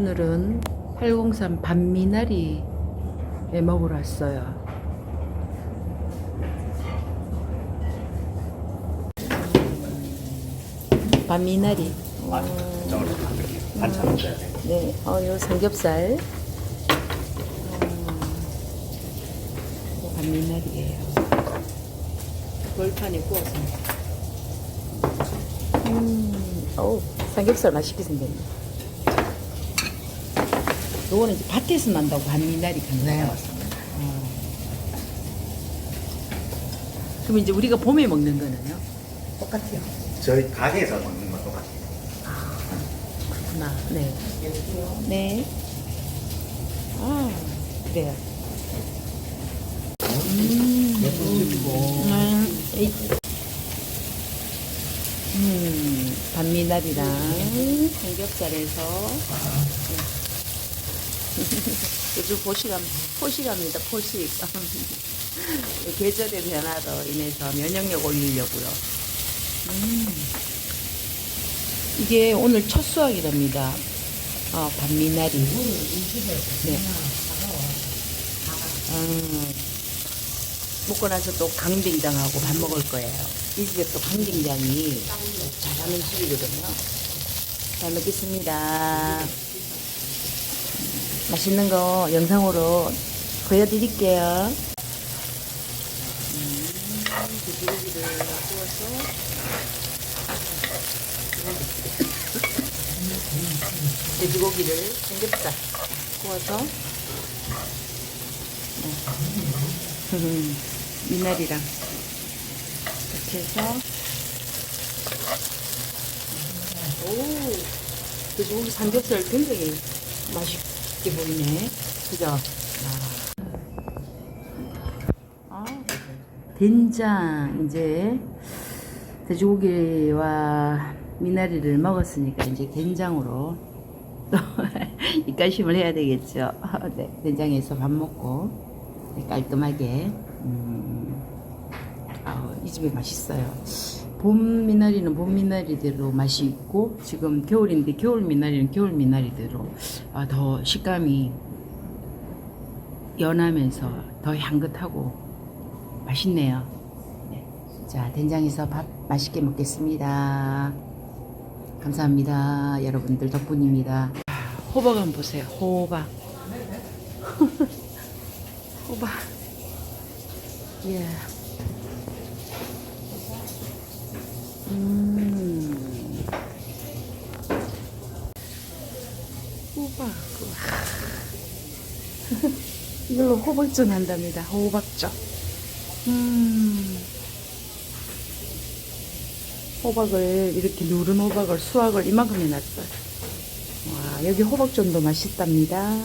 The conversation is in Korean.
오늘은 803 반미나리에 먹으러 왔어요. 반미나리. 반찬 돼. 네, 어, 요 삼겹살. 음, 반미나리예요. 돌판에 구워서. 음, 어우, 삼겹살 맛있게 생겼네. 요거는 이제 밭에서 난다고 반미나리 간다. 네, 맞습니다. 그럼 이제 우리가 봄에 먹는 거는요? 똑같아요. 저희 가게에서 먹는 건 똑같아요. 그렇구나. 네. 네. 아, 그래요. 음. 음, 에이. 음, 반미나리랑 삼겹살에서 요즘 포식합, 포식합니다, 포식. 계절의 변화로 인해서 면역력 올리려고요. 음. 이게 오늘 첫 수확이랍니다. 어, 반미나리. 네. 음, 먹고 나서 또 강된장하고 밥 먹을 거예요. 이 집에 또 강된장이 잘하는 집이거든요. 잘 먹겠습니다. 맛있는 거 영상으로 보여드릴게요. 음, 돼지고기를 구워서 돼지고기를 삼겹살 구워서 네. 미나리랑 이렇게 해서 오 돼지고기 삼겹살 굉장히 맛있 게 보이네 그죠? 아. 아, 된장 이제 돼지고기와 미나리를 먹었으니까 이제 된장으로 또 입가심을 해야 되겠죠. 네, 된장에서 밥 먹고 네, 깔끔하게 음, 아우, 이 집이 맛있어요. 봄 미나리는 봄 미나리대로 맛이 있고 지금 겨울인데 겨울 미나리는 겨울 미나리대로 아, 더 식감이 연하면서 더 향긋하고 맛있네요. 네. 자, 된장에서 밥 맛있게 먹겠습니다. 감사합니다. 여러분들 덕분입니다. 호박 한번 보세요. 호박. 호박. 예. 음. 호박. 이걸로 호박전 한답니다. 호박전. 음. 호박을 이렇게 누른 호박을 수확을 이만큼 해놨어요. 와 여기 호박전도 맛있답니다.